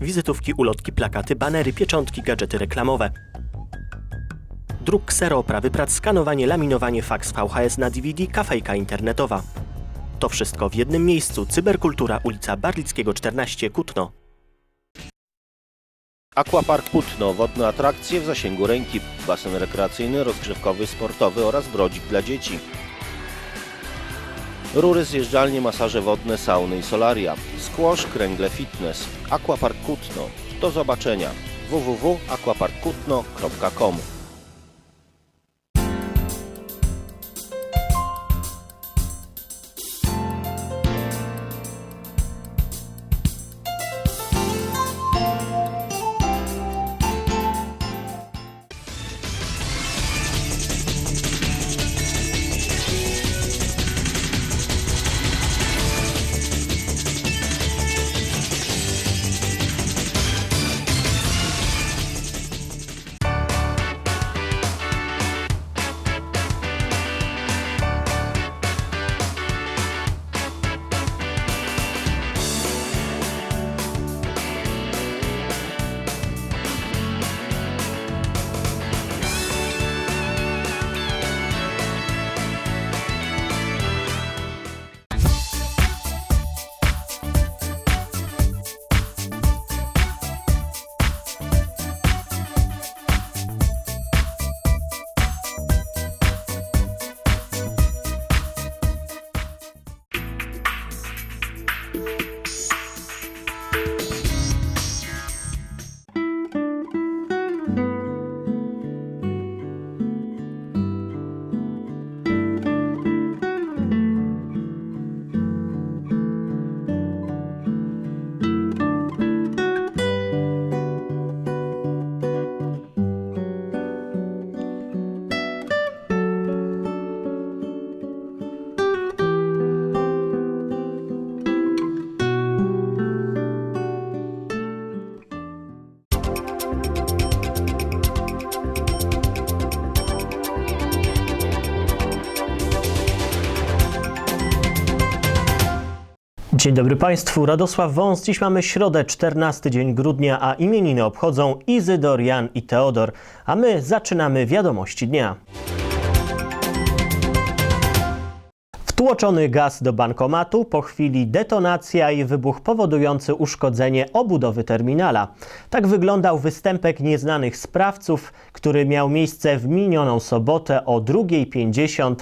Wizytówki, ulotki, plakaty, banery, pieczątki, gadżety reklamowe. Druk ksero, oprawy prac, skanowanie, laminowanie, faks VHS na DVD, kafejka internetowa. To wszystko w jednym miejscu. Cyberkultura, ulica Barlickiego 14, Kutno. Aquapark Putno, wodne atrakcje w zasięgu ręki, basen rekreacyjny, rozgrzewkowy, sportowy oraz brodzik dla dzieci. Rury, zjeżdżalnie, masaże wodne, sauny i solaria. Squash, kręgle fitness. Aquapark Kutno. Do zobaczenia. www.aquaparkkutno.com Dzień dobry Państwu, Radosław Wąs. Dziś mamy środę, 14 dzień grudnia, a imieniny obchodzą Izydor, Jan i Teodor. A my zaczynamy wiadomości dnia. Wtłoczony gaz do bankomatu, po chwili detonacja i wybuch powodujący uszkodzenie obudowy terminala. Tak wyglądał występek nieznanych sprawców, który miał miejsce w minioną sobotę o 2.50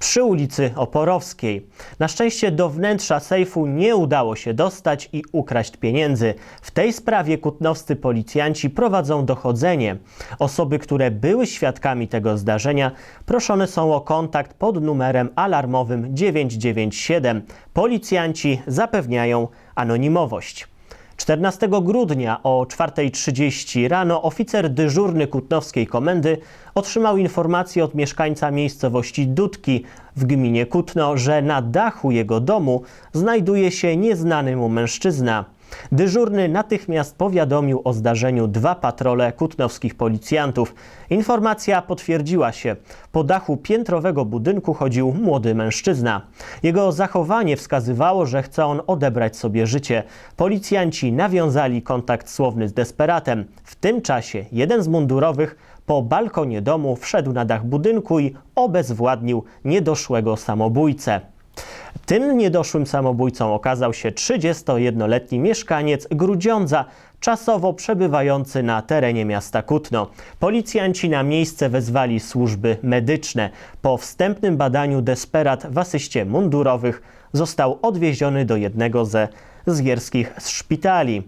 przy ulicy Oporowskiej. Na szczęście do wnętrza sejfu nie udało się dostać i ukraść pieniędzy. W tej sprawie kutnowscy policjanci prowadzą dochodzenie. Osoby, które były świadkami tego zdarzenia, proszone są o kontakt pod numerem alarmowym 997. Policjanci zapewniają anonimowość. 14 grudnia o 4.30 rano oficer dyżurny Kutnowskiej Komendy otrzymał informację od mieszkańca miejscowości Dudki w gminie Kutno, że na dachu jego domu znajduje się nieznany mu mężczyzna. Dyżurny natychmiast powiadomił o zdarzeniu dwa patrole kutnowskich policjantów. Informacja potwierdziła się. Po dachu piętrowego budynku chodził młody mężczyzna. Jego zachowanie wskazywało, że chce on odebrać sobie życie. Policjanci nawiązali kontakt słowny z desperatem. W tym czasie jeden z mundurowych po balkonie domu wszedł na dach budynku i obezwładnił niedoszłego samobójcę. Tym niedoszłym samobójcą okazał się 31-letni mieszkaniec Grudziądza, czasowo przebywający na terenie miasta Kutno. Policjanci na miejsce wezwali służby medyczne. Po wstępnym badaniu desperat w asyście mundurowych został odwieziony do jednego ze zgierskich szpitali.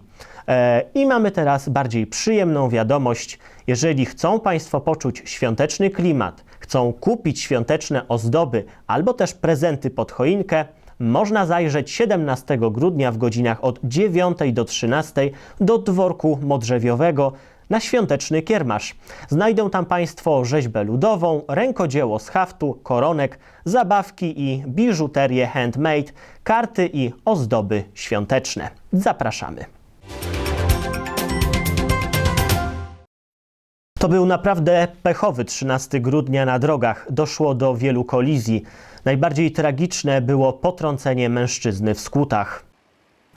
E, I mamy teraz bardziej przyjemną wiadomość. Jeżeli chcą Państwo poczuć świąteczny klimat, chcą kupić świąteczne ozdoby albo też prezenty pod choinkę, można zajrzeć 17 grudnia w godzinach od 9 do 13 do dworku modrzewiowego na świąteczny kiermasz. Znajdą tam Państwo rzeźbę ludową, rękodzieło z haftu, koronek, zabawki i biżuterię handmade, karty i ozdoby świąteczne. Zapraszamy. To był naprawdę pechowy 13 grudnia na drogach. Doszło do wielu kolizji. Najbardziej tragiczne było potrącenie mężczyzny w skutach.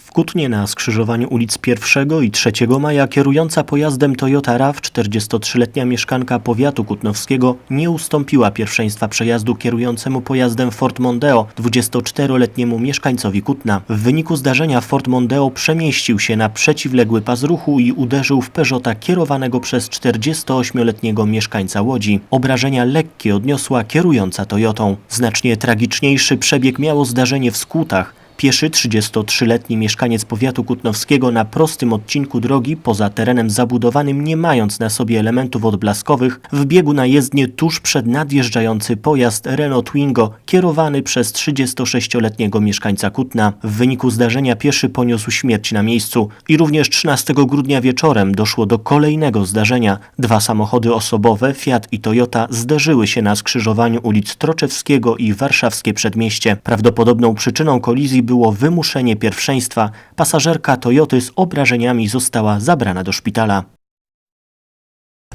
W Kutnie na skrzyżowaniu ulic 1 i 3 maja kierująca pojazdem Toyota RAV 43-letnia mieszkanka powiatu kutnowskiego nie ustąpiła pierwszeństwa przejazdu kierującemu pojazdem Ford Mondeo 24-letniemu mieszkańcowi Kutna. W wyniku zdarzenia Ford Mondeo przemieścił się na przeciwległy pas ruchu i uderzył w Peugeota kierowanego przez 48-letniego mieszkańca Łodzi. Obrażenia lekkie odniosła kierująca Toyotą. Znacznie tragiczniejszy przebieg miało zdarzenie w Skutach. Pieszy 33-letni mieszkaniec powiatu kutnowskiego na prostym odcinku drogi poza terenem zabudowanym, nie mając na sobie elementów odblaskowych, wbiegł na jezdnię tuż przed nadjeżdżający pojazd Renault Twingo kierowany przez 36-letniego mieszkańca Kutna. W wyniku zdarzenia pieszy poniósł śmierć na miejscu i również 13 grudnia wieczorem doszło do kolejnego zdarzenia. Dwa samochody osobowe, Fiat i Toyota, zderzyły się na skrzyżowaniu ulic Troczewskiego i Warszawskie Przedmieście. Prawdopodobną przyczyną kolizji było wymuszenie pierwszeństwa. Pasażerka Toyoty z obrażeniami została zabrana do szpitala.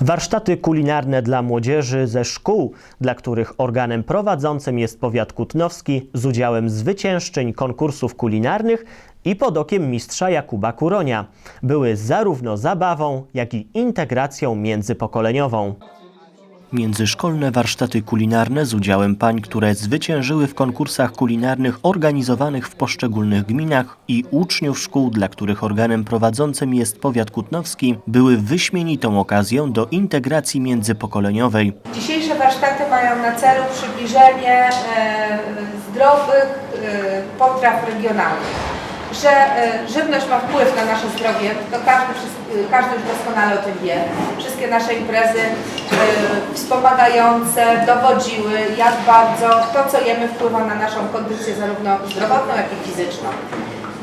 Warsztaty kulinarne dla młodzieży ze szkół, dla których organem prowadzącym jest powiat kutnowski z udziałem zwyciężczyń konkursów kulinarnych i pod okiem mistrza Jakuba Kuronia, były zarówno zabawą, jak i integracją międzypokoleniową. Międzyszkolne warsztaty kulinarne z udziałem pań, które zwyciężyły w konkursach kulinarnych organizowanych w poszczególnych gminach i uczniów szkół, dla których organem prowadzącym jest powiat kutnowski, były wyśmienitą okazją do integracji międzypokoleniowej. Dzisiejsze warsztaty mają na celu przybliżenie e, zdrowych e, potraw regionalnych. Że e, żywność ma wpływ na nasze zdrowie, to każdy, e, każdy już doskonale o tym wie. Wszystkie nasze imprezy e, wspomagające dowodziły, jak bardzo to, co jemy, wpływa na naszą kondycję zarówno zdrowotną, jak i fizyczną.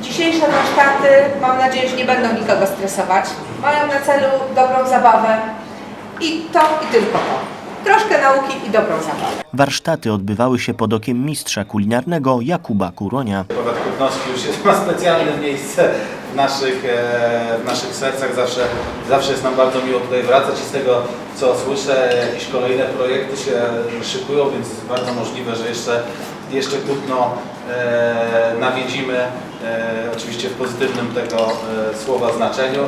Dzisiejsze warsztaty, mam nadzieję, że nie będą nikogo stresować. Mają na celu dobrą zabawę i to i tylko to. Troszkę nauki i dobrą zabawę. Warsztaty odbywały się pod okiem mistrza kulinarnego Jakuba Kuronia. Powiat Kutnowski już jest, ma specjalne miejsce w naszych, e, w naszych sercach. Zawsze, zawsze jest nam bardzo miło tutaj wracać i z tego co słyszę jakieś kolejne projekty się szykują, więc bardzo możliwe, że jeszcze, jeszcze Kutno e, nawiedzimy, e, oczywiście w pozytywnym tego e, słowa znaczeniu.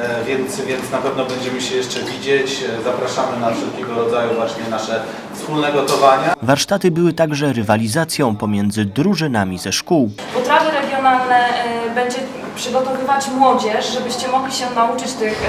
E, Więc, więc na pewno będziemy się jeszcze widzieć. E, Zapraszamy na wszelkiego rodzaju właśnie nasze wspólne gotowania. Warsztaty były także rywalizacją pomiędzy drużynami ze szkół. Potrawy regionalne y, będzie przygotowywać młodzież, żebyście mogli się nauczyć tych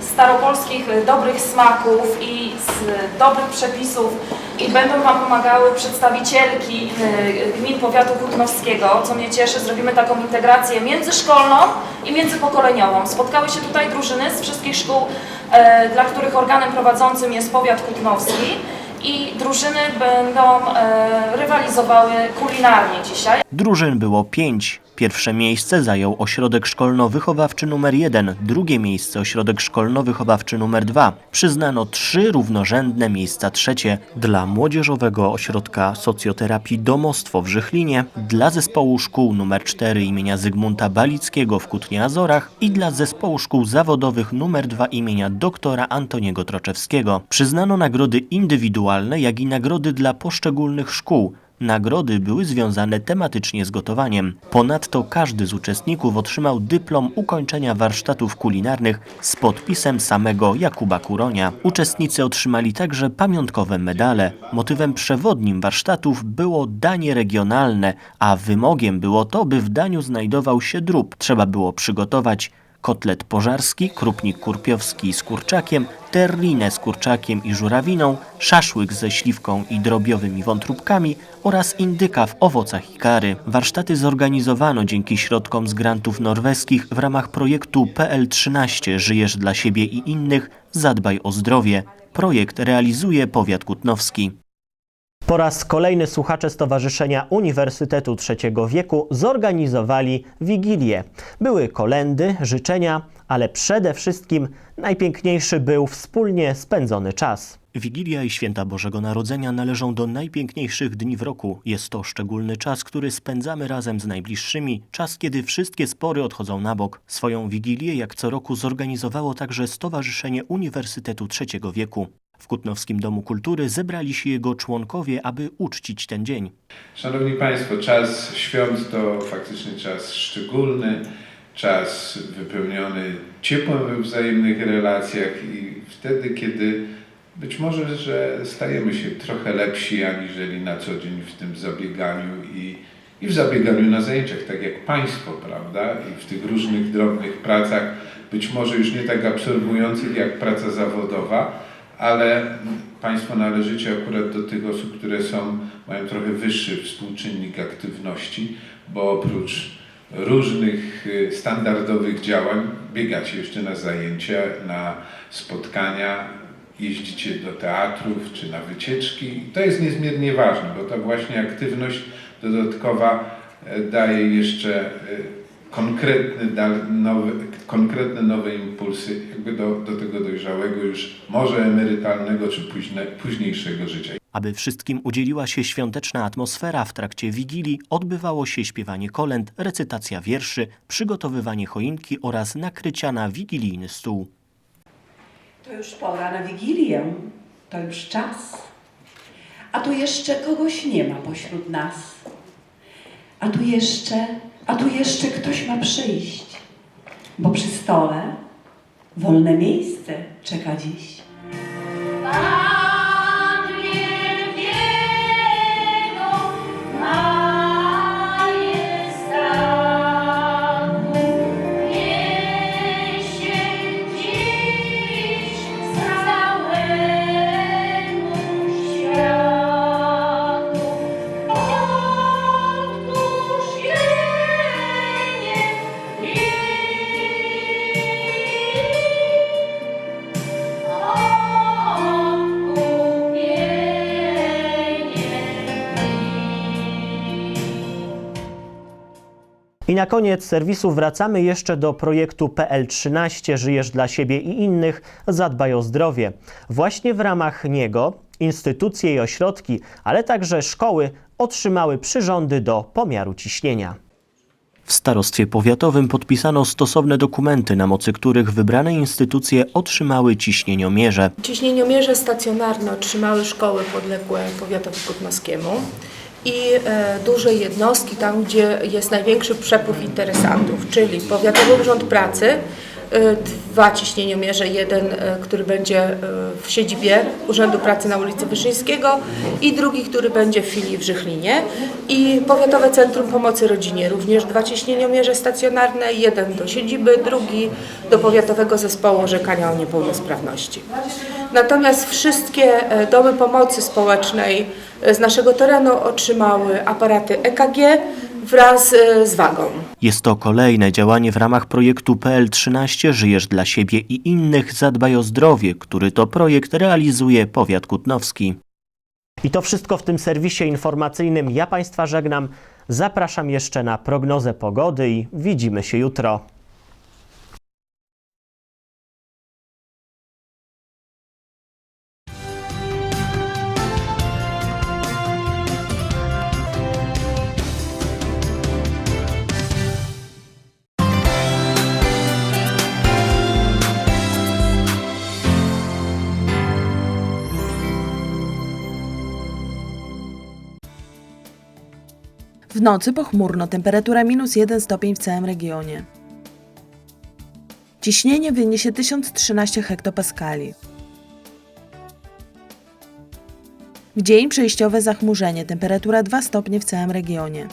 staropolskich dobrych smaków i z dobrych przepisów i będą Wam pomagały przedstawicielki y, gmin powiatu kutnowskiego, co mnie cieszy, zrobimy taką integrację międzyszkolną i międzypokoleniową. Spotkały się tutaj drużyny z wszystkich szkół, y, dla których organem prowadzącym jest powiat kutnowski i drużyny będą e, rywalizowały kulinarnie dzisiaj. Drużyn było pięć. Pierwsze miejsce zajął ośrodek szkolno-wychowawczy numer 1, drugie miejsce ośrodek szkolno-wychowawczy numer 2. Przyznano trzy równorzędne miejsca trzecie dla Młodzieżowego Ośrodka Socjoterapii Domostwo w Żychlinie, dla zespołu szkół numer 4 imienia Zygmunta Balickiego w Kutnie-Azorach i dla zespołu szkół zawodowych numer 2 imienia doktora Antoniego Troczewskiego. Przyznano nagrody indywidualne, jak i nagrody dla poszczególnych szkół. Nagrody były związane tematycznie z gotowaniem. Ponadto każdy z uczestników otrzymał dyplom ukończenia warsztatów kulinarnych z podpisem samego Jakuba Kuronia. Uczestnicy otrzymali także pamiątkowe medale. Motywem przewodnim warsztatów było danie regionalne, a wymogiem było to, by w daniu znajdował się drób. Trzeba było przygotować kotlet pożarski, krupnik kurpiowski z kurczakiem, terlinę z kurczakiem i żurawiną, szaszłyk ze śliwką i drobiowymi wątróbkami oraz indyka w owocach i kary. Warsztaty zorganizowano dzięki środkom z grantów norweskich w ramach projektu PL13 Żyjesz dla siebie i innych, zadbaj o zdrowie. Projekt realizuje powiat kutnowski. Po raz kolejny słuchacze Stowarzyszenia Uniwersytetu Trzeciego Wieku zorganizowali wigilię. Były kolendy, życzenia, ale przede wszystkim najpiękniejszy był wspólnie spędzony czas. Wigilia i święta Bożego Narodzenia należą do najpiękniejszych dni w roku. Jest to szczególny czas, który spędzamy razem z najbliższymi, czas, kiedy wszystkie spory odchodzą na bok. Swoją Wigilię, jak co roku, zorganizowało także Stowarzyszenie Uniwersytetu Trzeciego Wieku. W Kutnowskim Domu Kultury zebrali się jego członkowie, aby uczcić ten dzień. Szanowni Państwo, czas świąt to faktycznie czas szczególny, czas wypełniony ciepłem we wzajemnych relacjach i wtedy, kiedy być może, że stajemy się trochę lepsi aniżeli na co dzień w tym zabieganiu i, i w zabieganiu na zajęciach, tak jak Państwo, prawda? I w tych różnych drobnych pracach, być może już nie tak absorbujących jak praca zawodowa, ale Państwo należycie akurat do tych osób, które są, mają trochę wyższy współczynnik aktywności, bo oprócz różnych y, standardowych działań biegacie jeszcze na zajęcia, na spotkania, jeździcie do teatrów czy na wycieczki. To jest niezmiernie ważne, bo ta właśnie aktywność dodatkowa e, daje jeszcze e, konkretny, dal- nowe, konkretne nowe impulsy jakby do, do tego dojrzałego już może emerytalnego czy późne, późniejszego życia. Aby wszystkim udzieliła się świąteczna atmosfera, w trakcie Wigilii odbywało się śpiewanie kolęd, recytacja wierszy, przygotowywanie choinki oraz nakrycia na wigilijny stół. To już pora na Wigilię, to już czas. A tu jeszcze kogoś nie ma pośród nas. A tu jeszcze, a tu jeszcze ktoś ma przyjść, bo przy stole wolne miejsce czeka dziś. Na koniec serwisu wracamy jeszcze do projektu PL13 Żyjesz dla siebie i innych, zadbaj o zdrowie. Właśnie w ramach niego instytucje i ośrodki, ale także szkoły otrzymały przyrządy do pomiaru ciśnienia. W starostwie powiatowym podpisano stosowne dokumenty, na mocy których wybrane instytucje otrzymały ciśnieniomierze. Ciśnieniomierze stacjonarne otrzymały szkoły podległe powiatowi kutnowskiemu i e, duże jednostki, tam gdzie jest największy przepływ interesantów, czyli Powiatowy Urząd Pracy, e, dwa ciśnieniomierze, jeden, e, który będzie w siedzibie Urzędu Pracy na ulicy Wyszyńskiego i drugi, który będzie w filii w Żychlinie i Powiatowe Centrum Pomocy Rodzinie, również dwa ciśnieniomierze stacjonarne, jeden do siedziby, drugi do Powiatowego Zespołu Orzekania o Niepełnosprawności. Natomiast wszystkie e, domy pomocy społecznej e, z naszego terenu otrzymały aparaty EKG wraz e, z wagą. Jest to kolejne działanie w ramach projektu PL13 Żyjesz dla siebie i innych, zadbaj o zdrowie, który to projekt realizuje powiat kutnowski. I to wszystko w tym serwisie informacyjnym. Ja Państwa żegnam. Zapraszam jeszcze na prognozę pogody i widzimy się jutro. W nocy pochmurno, temperatura minus 1 stopień w całym regionie. Ciśnienie wyniesie 1013 hektopaskali. W dzień przejściowe zachmurzenie, temperatura 2 stopnie w całym regionie.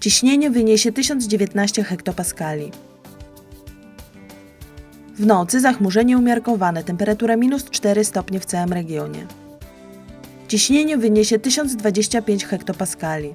Ciśnienie wyniesie 1019 hektopaskali. W nocy zachmurzenie umiarkowane, temperatura minus 4 stopnie w całym regionie. Ciśnienie wyniesie 1025 hektopaskali.